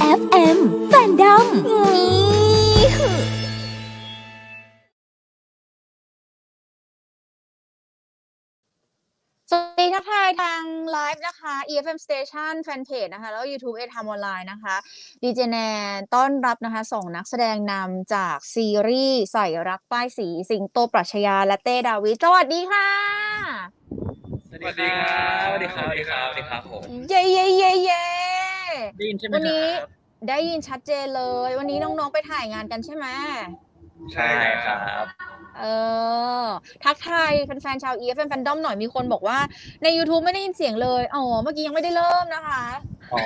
FM Fandom สวัสดีทักทายทางไลฟ์นะคะ EFM Station Fanpage นะคะ แล้ว YouTube เอทามออนไลน์นะคะดีเจแนนต้อนรับนะคะส่งนักแสดงนำจากซีรีส์ใส่รักป้ายสี สิงโตปรัชญาและเต้ดาวิดสวัสดีค่ะ สวัสดีครับสวัสดีครับสวัสดีครับสวัสดีครับผมเย้เย้เย้เย้ได้ยินใช่ไหมวันนี้ครับได้ยินชัดเจนเลย วันนี้น้องๆไปถ่ายงานกันใช่ไหมใช่ครับเออทักทายแฟนๆชาว EFM Fandom หน่อยมีคนบอกว่า ใน YouTube ไม่ได้ยินเสียงเลยอ๋อเมื่อกี้ยังไม่ได้เริ่มนะคะอ๋อ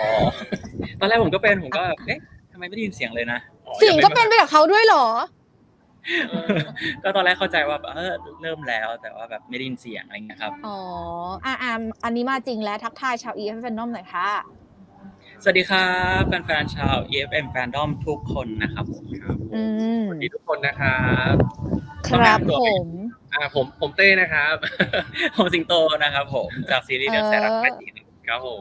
ตอนแรกผมก็เป็นผมก็แบบเอ๊ะทำไมไม่ได้ยินเสียงเลยนะเสียงก็เป็นไปกับเขาด้วยเหรอ ก็ตอนแรกเข้าใจว่าแบบเออเริ่มแล้วแต่ว่าแบบไม่ได้ยินเสียงอะไรเงี้ยครับ อ๋ออ่าอ่าอันนี้มาจริงแล้วทักทายชาว EFM Fandom หน่อยค่ะ สวัสดีครับแฟนๆชาว EFM Fandom ทุกคนนะครับผมครับผมอืมสวัสดีทุกคนนะครับครับผมอ่าผมผมเต้นะครับ ผมสิงโตนะครับผมจากซีรีส์เดือดแสรักแปดจีครับผม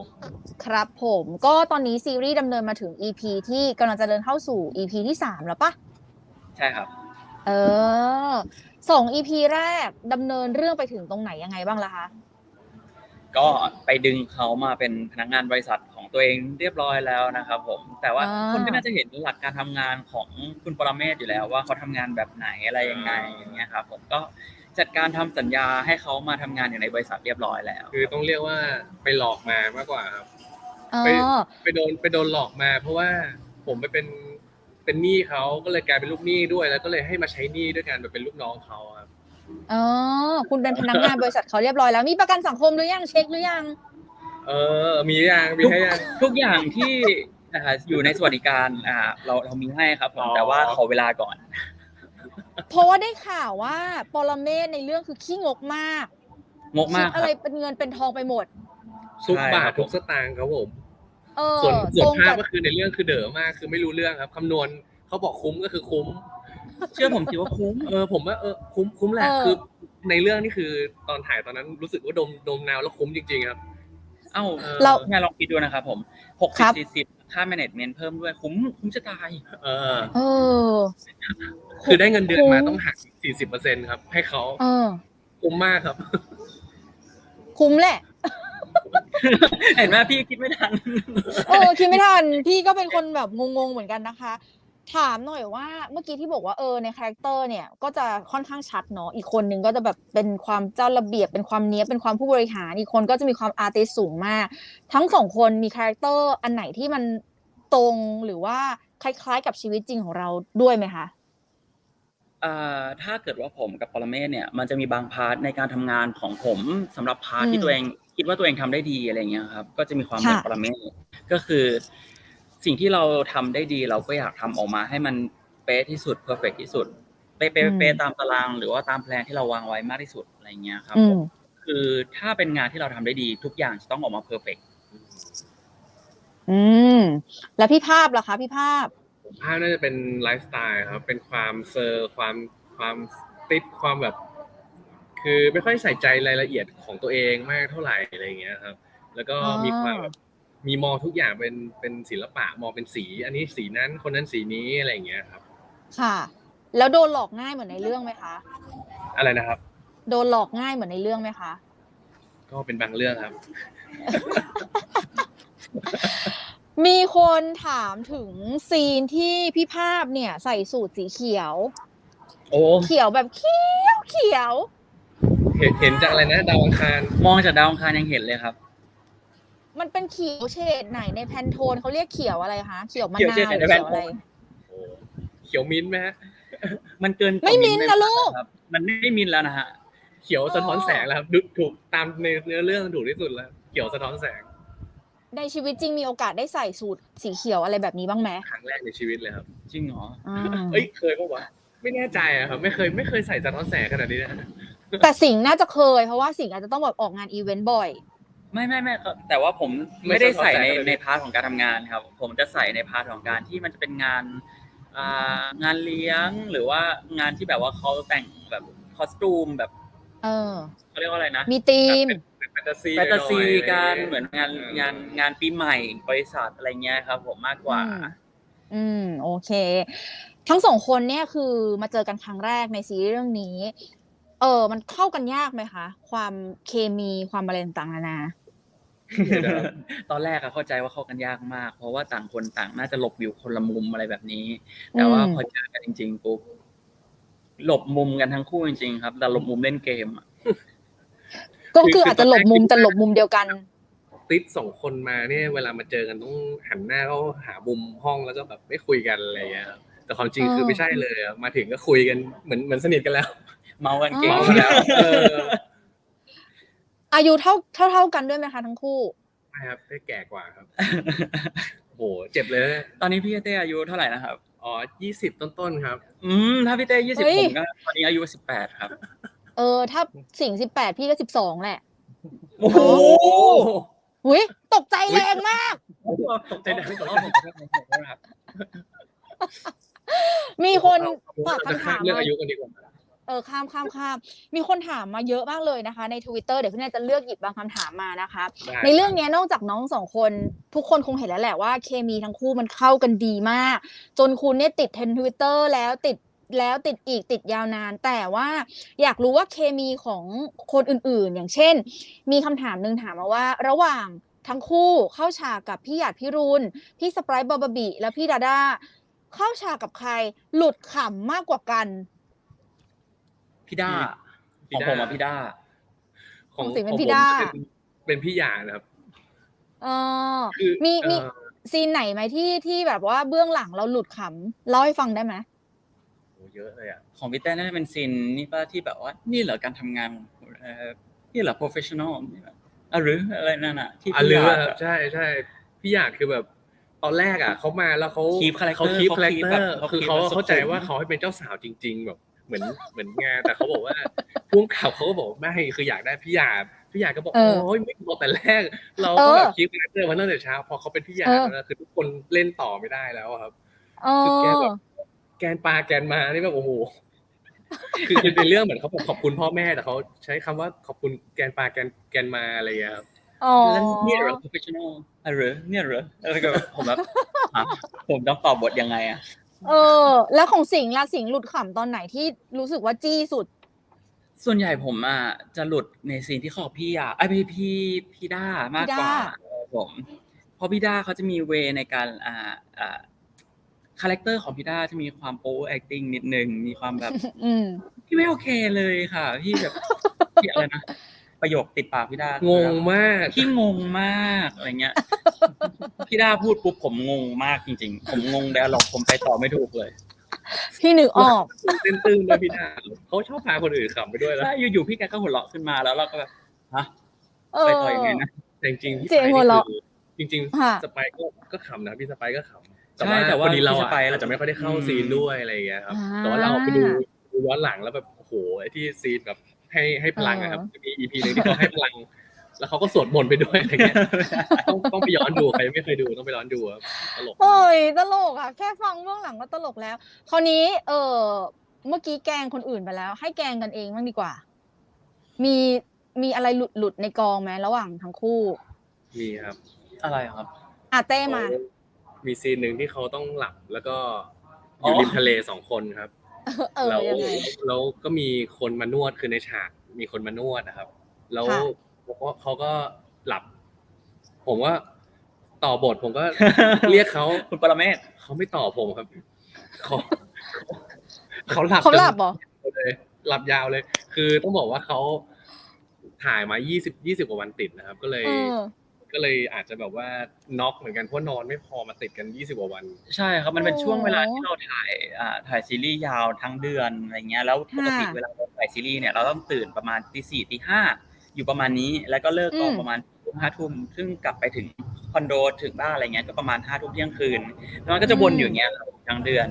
ครับผมก็ตอนนี้ซีรีส์ดำเนินมาถึง EP ที่กำลังจะเดินเข้าสู่ EP ที่สามแล้วปะใช่ครับ เออสอง EP แรกดำเนินเรื่องไปถึงตรงไหนยังไงบ้างล่ะคะ ก็ไปดึงเขามาเป็นพนักงานบริษัทของตัวเองเรียบร้อยแล้วนะครับผม แต่ว่าอ่า คนก็น่าจะเห็นหลักการทำงานของคุณปรเมศอยู่แล้วว่าเขาทำงานแบบไหนอะไรยังไงอย่างเงี้ยครับผมก็จัดการทำสัญญาให้เขามาทำงานอยู่ในบริษัทเรียบร้อยแล้ว คือต้องเรียกว่าไปหลอกมามากกว่าครับ เอไป อ ไปโดนไปโดนหลอกมา เพราะว่าผมไปเป็น เป็นหนี้เขาก็เลยกลายเป็นลูกหนี้ด้วย แล้วก็เลยให้มาใช้หนี้ด้วยกันแบบเป็นลูกน้องเขาครับอ๋อคุณเป็นพนักงานบริษัทเขาเรียบร้อยแล้ว มีประกันสังคมหรือยังเช็คหรือยัง เออ มียังมีให้ยังทุกอย่างที่อ่าอยู่ในสวัสดิการอ่าเราเรามีให้ครับผมอ๋อแต่ว่าขอเวลาก่อน เพราะว่าได้ข่าวว่าปรเมศในเรื่องคือขี้งกมากงกมากคิดคอะรัไรบเป็นเงินเป็นทองไปหมด ทุกใช่บาครัทบทุกสตางค์ครับผม เออส่วนส่ตวรนงภาพกับก็คือในเรื่องคือเด๋อมากคือไม่รู้เรื่องครับคำนวณเขาบอกคุ้มก็คือคุ้ม เชื่อผมสิว่าคุ้มเออผมว่าเออคุ้มคุ้มแหละเออคือในเรื่องนี่คือตอนถ่ายตอนนั้นรู้สึกว่าดมดมนาวแล้วคุ้มจริง ๆ ครับ เอ้าเออเรางานลองคิดดูนะครับผมหกครัสิบบสี่สิบค่า management เพิ่มด้วยคุ้มคุ้มจะตายเออเออ คือได้เงินเดือนมาคุ้มต้องหักสี่สิบเปอร์เซ็นครับ ให้เขาเออคุ้มมากครับ คุ้มแหละ เห็นไหมพี่คิดไม่ทัน เออคิดไม่ทันพี่ก็เป็นคนแบบงงๆเหมือนกันนะคะ ถามหน่อยว่าเมื่อกี้ที่บอกว่าเออในคาแรคเตอร์เนี่ยก็จะค่อนข้างชัดเนาะอีกคนนึงก็จะแบบเป็นความเจ้าระเบียบเป็นความเนี้ยบเป็นความผู้บริหารอีกคนก็จะมีความอาร์ติสสูงมาก ทั้งสองคนมีคาแรคเตอร์อันไหนที่มันตรงหรือว่าคล้ายๆ กับชีวิตจริงของเราด้วยไหมคะ ถ้าเกิดว่าผมกับปรเมศเนี่ยมันจะมีบางพาร์ทในการทำงานของผมสำหรับพาร์ทอืมที่ตัวเองคิดว่าตัวเองทำได้ดีอะไรเงี้ยครับ ก็จะมีความเหมือนค่ะปรเมศก็คือ สิ่งที่เราทำได้ดีเราก็อยากทำออกมาให้มันเป๊ะที่สุดเพอร์เฟกที่สุดเป๊ะเป๊ะเป๊ะตามตารางหรือว่าตามแพลนที่เราวางไว้มากที่สุดอะไรเงี้ยครับอืผมมคือถ้าเป็นงานที่เราทำได้ดีทุกอย่างจะต้องออกมาเพอร์เฟกอืมแล้วพี่ภาพล่ะคะพี่ภาพ ภาพน่าจะเป็นไลฟ์สไตล์ครับ เป็นความเซอร์ความความติดความแบบ คือไม่ค่อยใส่ใจรายละเอียดของตัวเองมากเท่าไหร่อะไรอย่างเงี้ยครับ แล้วก็อ๋อมีความแบบมีมองทุกอย่างเป็นเป็นศิลปะมองเป็นสี อันนี้สีนั้นคนนั้นสีนี้อะไรอย่างเงี้ยครับ ค่ะ แล้วโดนหลอกง่ายเหมือนในเรื่องไหมคะ อะไรนะครับ โดนหลอกง่ายเหมือนในเรื่องไหมคะ ก็เป็นบางเรื่องครับ มีคนถามถึงซีนที่พี่ภาพเนี่ย ใส่สูทสีเขียว โอ้เขียวแบบเขียวเขียว เห็นเห็นจากอะไรนะดาวอังคารมองจากดาวอังคารยังเห็นเลยครับ มันเป็นเขียวเฉดไหนในแพนโทนเขาเรียกเขียวอะไรคะเขียวมะเขียวนาเฉวดหไหนรือในเขียวอะไร Pantone โอ้เขียวมิ้นท์ไหมฮะมันเกินกว่าไม่มิ้นท์นะลูก ครับมันไม่มินท์แล้วนะฮะเขียวสะท้อนแสงแล้วครับดูถูกตามในเนื้อเรื่องถูกที่สุดแล้ว เขียวสะท้อนแสง ในชีวิตจริงมีโอกาสได้ใส่สูทสีเขียวอะไรแบบนี้บ้างไหมครั้งแรกในชีวิตเลยครับ จริงเหรออ่าเอ้ยเคยปะวะไม่แน่ใจอะครับไม่เคยไม่เคยใส่สะท้อนแสงขนาดนี้นะแต่สิงห์น่าจะเคยเพราะว่าสิงห์อาจจะต้องแบบออกงานอีเวนต์บ่อย ไม่ไม่ไม่ครับแต่ว่าผมไม่ได้ใส่ในในพาร์ทของการทำงานครับ ผมจะใส่ในพาร์ทของการที่มันจะเป็นงานอ่างานเลี้ยงหรือว่างานที่แบบว่าเขาแต่งแบบคอสตูมแบบเออเขาเรียกว่าอะไรนะ มีธีมเป็นเป็น นตาซีแฟนตาซีหอยๆกันอะไรเหมือนงานเอองานงานปีใหม่บริษัทอะไรเงี้ยครับ ผมมากกว่าอืมอืมโอเค ทั้งสองคนเนี่ยคือมาเจอกันครั้งแรกในซีรีส์เรื่องนี้ เออ มันเข้ากันยากไหมคะ ความเคมีความอะไรต่างๆนานาตอนแรกอะเข้าใจว่าเข้ากันยากมาก เพราะว่าต่างคนต่างน่าจะหลบอยู่คนละมุมอะไรแบบนี้ แต่ว่าอืมพอเจอกันจริงๆปุ๊บหลบมุมกันทั้งคู่จริงๆครับ แต่หลบมุมเล่นเกมอะ ก็คืออาจจะหลบมุมแต่หลบมุมเดียวกันติดสองคนมาเนี่ยเวลามาเจอกันต้องหันหน้าเข้าหามุมห้องแล้วก็แบบไม่คุยกันอะไรอย่างเงี้ยครับแต่ความจริงเออคือไม่ใช่เลยอะมาถึงก็คุยกันเหมือนเหมือนสนิทกันแล้ว เมากันเก่งอ๋อเมาแล้วเอออายุเท่าเท่าเท่ากันด้วยไหมคะทั้งคู่ใช่ครับได้แก่กว่าครับโอ้โหเจ็บเลยนะตอนนี้พี่เต้อายุเท่าไหร่นะครับอ๋อยี่สิบต้นๆครับ อืมถ้าพี่เต้ยี่สิบเฮ้ยผมก็ตอนนี้อายุสิบแปดครับ เออ ถ้าสิงสิบแปดพี่ก็สิบสองแหละโอ้โหอุ้ยตกใจแรงมาก ตกใจนะตกใจนะครับมีคนเอฝากเรจะคำข้าถามมเรื่องมาอายุกันดีกว่าเออข้ามข้ามข้ามมีคนถามมาเยอะมากเลยนะคะ ในทวิตเตอร์เดี๋ยวพี่แนนจะเลือกหยิบบางคำถามมานะคะได้ในเรื่องเนี้ยนอกจากน้องสองคน ทุกคนคงเห็นแล้วแหละว่าเคมีทั้งคู่มันเข้ากันดีมาก จนคุณเนี่ยติดเทรนทวิตเตอร์แล้วติด แล้วติดอีกติดยาวนาน แต่ว่าอยากรู้ว่าเคมีของคนอื่นๆ อย่างเช่น มีคำถามหนึ่งถามมาว่า ระหว่างทั้งคู่เข้าฉากกับพี่หยาดพี่รุนพี่สไปร์บอบบีและพี่ดาด้าเข้าฉากกับใครหลุดขำมากกว่ากัน พี่ด้าพี่ของด้าผมอะพี่ด้าของสิงห์เป็นของพี่ผมด้าเป็นเป็นพี่หยานะครับเออคือมีมีเอ่อซีนไหนไหมที่ที่แบบว่าเบื้องหลังเราหลุดขำเล่าให้ฟังได้ไหมโอ้ เยอะเลยอะของพี่เต้น่าจะเป็นซีนนี่ป้าที่แบบว่า นี่เหรอการทำงานเอ่อนี่เหรอ professional นี่เหรออะหรืออะไรนั่นอะที่อะพี่เรืออยากครับใช่ใช่พี่หยาดคือแบบตอนแรกอะเขามาแล้วเขา Keep character เขาคีฟเขาคาแรค keep เตแบอบร์เขาคือ keep เขาแบบสุขุมเข้าใจว่าเขาให้เป็นเจ้าสาวจริง ๆ แบบ เหมือนเหมือนงานแต่เขาบอกว่าพุ่งขับเขาก็บอกไม่คืออยากได้พี่หยาดพี่หยาดก็บอกเออโอ้ยไม่บอกแต่แรก เราเอก็อแบบคีฟคาแรคเตอร์มาตั้งแต่เช้าพอเขาเป็นพี่หยาดเออแล้วคือทุกคนเล่นต่อไม่ได้แล้วอะครับเอคือแกอแบบ แกนปลาแกนมานี่แบบโอ้โหคือคือในเรื่องเหมือนเขาบอกขอบคุณพ่อแม่แต่เขาใช้คำว่าขอบคุณแกนปลาแกนแกนมาอะไรอย่างเงี้ยครับอ๋อแล้วเนี่ยเหรอ professional อะหรือเนี่ยเหรอแล้วก็แบบผมแบบอะผมต้องตอบบทยังไงอะเออ แล้วของสิงห์ล่ะสิงห์หลุดขำตอนไหนที่รู้สึกว่าจี้สุด ส่วนใหญ่ผมอะจะหลุดในซีนที่เขากับพี่อะไอยพี่พี่พี่ด้ามากกว่าพี่ด้าผมเพราะพี่ด้าเขาจะมีเวในการอ่าอ่า คาแรคเตอร์ของพี่ด้าจะมีความโป๊ acting นิดนึงมีความแบบอืมพี่ไม่โอเคเลยค่ะพี่แบบพี่อะไรนะประโยคติดปากพี่ด้างงมากพี่งงมากอะไรเงี้ยพี่ด้าพูดปุ๊บผมงงมากจริง ๆ ผมงงแล้วหรอกผมไปต่อไม่ถูกเลยพี่นึกออกเต้นตึ้งด้วยพี่ดาเขาชอบพาคนอื่นขำไปด้วยแล้วใช่อยู่ๆพี่แกก็หัวเราะขึ้นมาแล้วเราก็แบบฮะเอไปอต่อยังไงนะแต่จริงๆพี่เจ๋งหัวเราะคือจริงค่ะๆสไปก็ก็ขำนะพี่สไปก็ขำ ใช่แต่ว่าพอดีเราพี่สอะไปอาจจะไม่ค่อยได้เข้าอืม ซีนด้วยอะไรอย่างเงี้ยครับอ่าแต่ว่าเราไปดูดูย้อนหลังแล้วแบบโอ้โหไอ้ที่ซีนแบบให้ให้พลังอะครับเออจะมีอีพีหนึ่งที่เขาให้พลัง แล้วเขาก็สวดมนต์ไปด้วยอะไรเงี้ยต้องต้องไปย้อนดูใครไม่เคยดูต้องไปย้อนดูครับตลกเฮ้ยตลกอะ แค่ฟังเบื้องหลังก็ตลกแล้ว คราวนี้ เออเมื่อกี้แกล้งคนอื่นไปแล้ว ให้แกล้งกันเองบ้างดีกว่า มีมีอะไรหลุดหลุดในกองไหมระหว่างทั้งคู่ มีครับ อะไรครับ อะเต้มา มีซีนหนึ่งที่เขาต้องหลับแล้วก็ออ๋อยู่ริมทะเลสองคนครับเออแล้วยังไง แล้วก็มีคนมานวดคือในฉากมีคนมานวดนะครับ แล้วค่ะ เขาก็เขาก็หลับ ผมว่าต่อบทผมก็ เรียกเขาคุณปรเมศเขาไม่ตอบผมครับเขาเขาหลับเขาหลับเหรอ จนเลย หลับยาวเลย คือต้องบอกว่าเขาถ่ายมายี่สิบยี่สิบกว่าวันติดนะครับ ก็เลย เออ ก็เลยอาจจะแบบว่าน็อกเหมือนกันเพราะนอนไม่พอมาติดกันยี่สิบกว่าวัน ใช่ครับมันเป็นโอ้ช่วงเวลาที่เราถ่ายอ่าถ่ายซีรีส์ยาวทั้งเดือนอะไรเงี้ยแล้วปกติค่ะเวลาเราถ่ายซีรีส์เนี่ยเราต้องตื่นประมาณตีสี่ตีห้าอยู่ประมาณนี้แล้วก็เลิกกองอืมประมาณห้าทุ่มซึ่งกลับไปถึงคอนโดถึงบ้านอะไรเงี้ยก็ประมาณห้าทุ่มเที่ยงคืนแล้วมันก็จะวนอยู่อย่างเงี้ยทั้งเดือน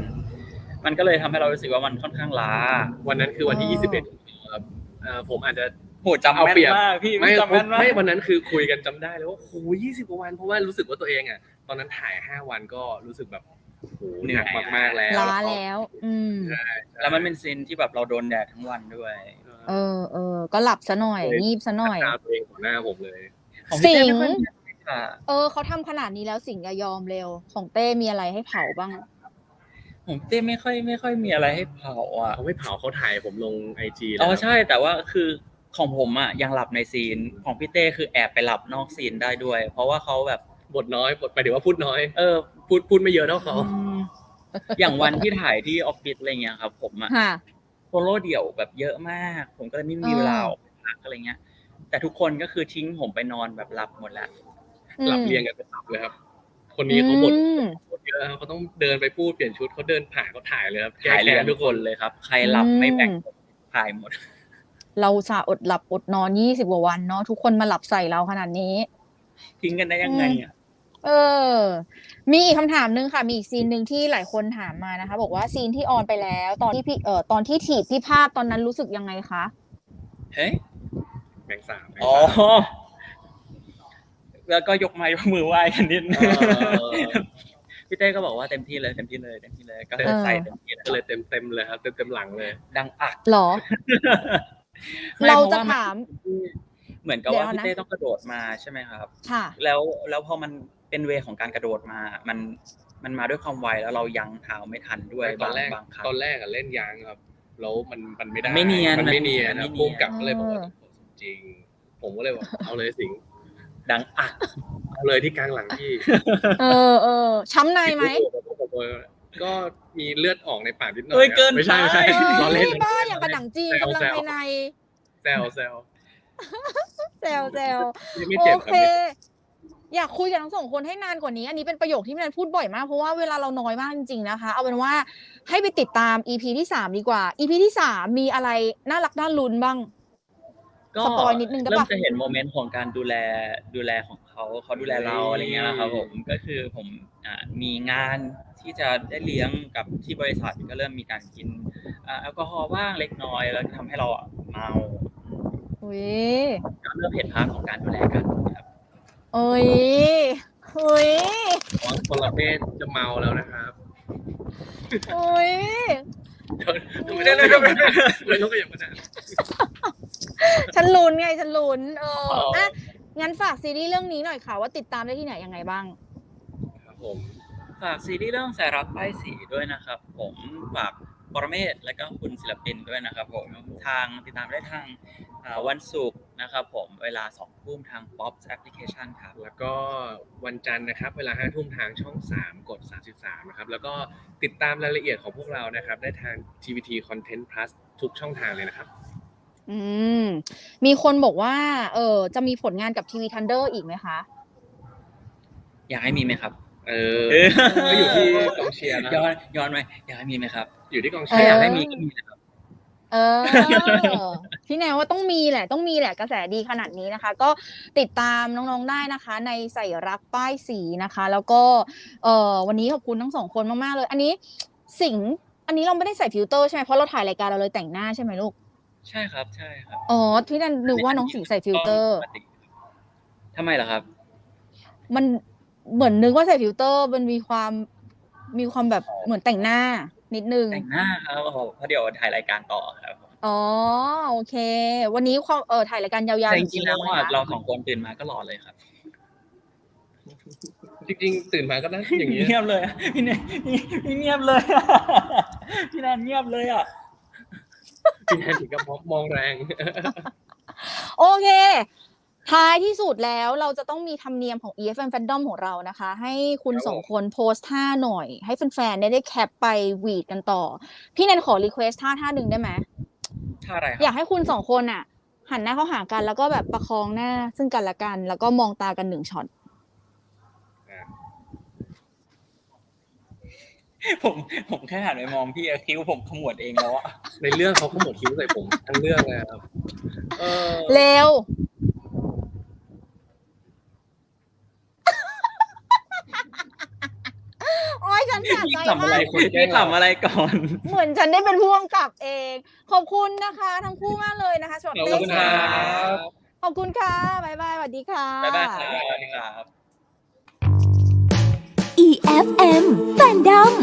มันก็เลยทำให้เรารู้สึกว่ามันค่อนข้างล้า วันนั้นคือวันที่อ๋อยี่สิบเอ็ดครับเอ่อผมอาจจะ โหจำเอาแม่นเปรียบ มากพี่ไม่จำแม่นมาก ไม่วันนั้นคือคุยกันจำได้เลยว่าโอ้โหยี่สิบกว่าวันเพราะว่ารู้สึกว่าตัวเองอะ ตอนนั้นถ่ายห้าวันก็รู้สึกแบบโอ้โหหนักมากๆแล้วล้าก็แล้ว อืม แล้วมันเป็นซีนที่แบบเราโดนแดดทั้งวันด้วย เออเออ ก็หลับซะหน่อยเลยงีบซะหน่อย ตาตัวเองของหน้าผมเลย ของพี่เต้สิงไม่ค่อยมีอะไรค่ะเออ เขาทำขนาดนี้แล้วสิงห์อย่ายอมเร็ว ของเต้มีอะไรให้เผาบ้างผมเต้ไม่ค่อยไม่ค่อยมีอะไรให้เผาอะ เขาไม่เผาเขาถ่ายผมลงไอจีอ๋อใช่แต่ว่าคือ ของผมอะยังหลับในซีนของพี่เต้คือแอบไปหลับนอกซีนได้ด้วย เพราะว่าเขาแบบบทน้อยบทไปเดี๋ยวว่าพูดน้อยเออพูดพูดไม่เยอะเท่าเขาอย่างวันที่ถ่ายที่ออฟฟิศอะไรเงี้ยครับ ผมอะค่ะโฟโล่เดี่ยวแบบเยอะมาก ผมก็เลยไม่มีเวลาออกไปพักอะไรเงี้ย แต่ทุกคนก็คือทิ้งผมไปนอนแบบหลับหมดแล้วหลับเรียงกันเป็นหลับเลยครับ คนนี้เขาบทอืมบทเยอะครับเขาต้องเดินไปพูดเปลี่ยนชุดเขาเดินผ่านเขาถ่ายเลยครับแก้ถ่ายเรียแค้นนทุทุกกคคนนเลยครับ ใครหลับไม่แบ่งผมถ่ายหมด เราสาอดหลับอดนอนยี่สิบกว่าวันเนาะทุกคนมาหลับใส่เราขนาดนี้ทิ้งกันได้ยังไงอะเออ มีอีกคำถามหนึงค่ะ มีอีกซีนหนึ่งที่หลายคนถามมานะคะ บอกว่าซีนที่ออนไปแล้ว ตอนที่พี่เอ่อตอนที่ถีบที่ภาพตอนนั้นรู้สึกยังไงคะเฮ้ยแบ่งสามแบ่งอ๋อสามแล้วก็ยกไม้ยกมือไหว้กันนิดนึงเออพี่เต้ก็บอกว่าเต็มที่เลยเต็มที่เลยเต็มที่เลยก็เออใส่เต็มที่เลยก็เลยเต็มเต็มๆเลยครับเต็มเต็มๆหลังเลย ดังอักหรอไม่ เราพว่จะมันถาม เหมือนกับเดี๋ยวว่าพี่นะเต้ต้องกระโดดมาใช่ไหมครับ ค่ะ แล้วแล้วพอมันเป็นเวของการกระโดดมา มันมันมาด้วยความไวแล้วเรายังเท้าไม่ทันด้วยตอนแรกบางครั้งตอนแรกอะเล่นยางครับแล้วมันมันไม่ได้ไม่เนียนมันไม่เนียนมันไม่นะเนียนพุ่มกับก็เลยบอกว่าเออจริง ผมก็เลยบอกเอาเลยสิงห์ ดังอักเอาเลยที่กลางหลังพี่ เออเออช้ำในไหม ก็มีเลือดออกในปากนิดหน่อยเอ้ยครับเกินไม่ใช่ไม่ใช่ไปล้อเล่นบ้าอย่างกับหนังจีนแซวกำลังแซวภายในแซวแซวแซวแซวไม่โอเจ็บคเค รับอยากคุยกับทั้งสองคนให้นานกว่านี้ อันนี้เป็นประโยคที่แมนพูดบ่อยมากเพราะว่าเวลาเราน้อยมากจริงๆนะคะ เอาเป็นว่าให้ไปติดตาม EP ที่สามดีกว่า EP ที่สามมีอะไรน่ารักน่าลุ้นบ้าง ก็สปอยนิดนึงได้ปะเริ่มจะเห็นโมเมนต์ของการดูแลดูแลของเขาเขาดูแลเราอะไรเงี้ยนะครับผมก็คือผมอ่ามีงานที่จะได้เลี้ยงกับที่บริษัทก็เริ่มมีการกินอ่าแอลกอฮอล์บ้างเล็กน้อยแล้วก็ทำให้เราอะเมาอุ้ยก็เริ่มเห็นภาพของการดูแลกันครับเอ้ยเฮ้ยคนละเพศจะเมาแล้วนะครับเอ้ยทำไมได้เลยทำไมได้เลยต้องขยับมาหน่อย ฉันลุ้นไงฉันลุ้นเอออ๋ออ่อะงั้นฝากซีรีส์เรื่องนี้หน่อยค่ะว่าติดตามได้ที่ไหนยังไงบ้าง ครับผมฝากซีรีส์เรื่องสายรักป้ายสีด้วยนะครับ ผมฝากปรเมศและก็คุณศิลปินด้วยนะครับผมทางติดตามได้ทางอ่าวันศุกร์นะครับผมเวลาสองทุ่มทาง Pops Application ครับแล้วก็วันจันทร์นะครับ เวลาห้าทุ่มทางช่อง 3 กด 33 นะครับ แล้วก็ติดตามรายละเอียดของพวกเรานะครับ ได้ทาง TVT Content Plus ทุกช่องทางเลยนะครับ อืม มีคนบอกว่า เออจะมีผลงานกับทีวีทันเดอร์อีกไหมคะ อยากให้มีไหมครับ เออเออ ก็อยู่ที่กองเชียร์นะย้อนย้อนไหมอยากให้มีไหมครับอยู่ที่กองเอเชียถ้าร์อยากอให้มีก็มีนะครับ เออ พี่แนวว่าต้องมีแหละ ต้องมีแหละกระแสดีขนาดนี้นะคะ ก็ติดตามน้องๆได้นะคะ ในใส่รักป้ายสีนะคะ แล้วก็เออวันนี้ขอบคุณทั้งสองคนมากๆเลย อันนี้สิงห์อันนี้เราไม่ได้ใส่ฟิลเตอร์ใช่ไหมเพราะเราถ่ายรายการเราเลยแต่งหน้าใช่ไหมลูก ใช่ครับ ใช่ครับอ๋อพี่นันนึกว่าน้องสิงห์ใส่ฟิลเตอร์ปกติทำไมล่ะครับ มันเหมือนนึกว่าใส่ฟิลเตอร์ มันมีความมีความแบบเหมือนแต่งหน้า นิดนึง แต่งหน้าครับโอ้โหเพราะเดี๋ยวถ่ายรายการต่อครับอ๋อโอเค วันนี้ความเออถ่ายรายการยาวแต่ๆจถึริงๆกี่แล้วโมอะคะเราสองคนตื่นมาก็หล่อเลยครับ จริงๆ ตื่นมาก็นั่งอย่างนี้ เงียบเลยอะพี่แนนพี่เงียบเลยอะพี่แนนเงียบเลยอะ พี่แทนถึงกับมองแรง โอเค ท้ายที่สุดแล้วเราจะต้องมีธรรมเนียมของ EFM Fandom ของเรานะคะ ให้คุณครับสองคนโพสท่าหน่อย ให้แฟนๆได้ได้แคปไปหวีดกันต่อ พี่แนนขอรีเควสท่าท่าหนึ่งได้ไหมท่าอะไรคอยารับกให้คุณสองคนอะ หันหน้าเข้าหากันแล้วก็แบบประคองหน้าซึ่งกันและกัน แล้วก็มองตากันหนึ่งช็อต ผมผมแค่หันไปมองพี่อะคิ้วผมขมวดเองแล้วอะในเรื่องเขาขมวดคิ้วใส่ผมทั้งเรื่องเลยครับ เออเร็ว โอ้ยฉันสะพี่ใจขำอะไรมากพี่ขำอะไรก่อน เหมือนฉันได้เป็นผู้กำกับเอง ขอบคุณนะคะ ทั้งคู่มากเลยนะคะสำหรับขอบเต้คุณสควัรัสดีค่ะบขอบคุณค่ะ บ๊ายบายสวัสดีค่ะ บ๊ายบายครับสวัสดีครับ EFM Fandom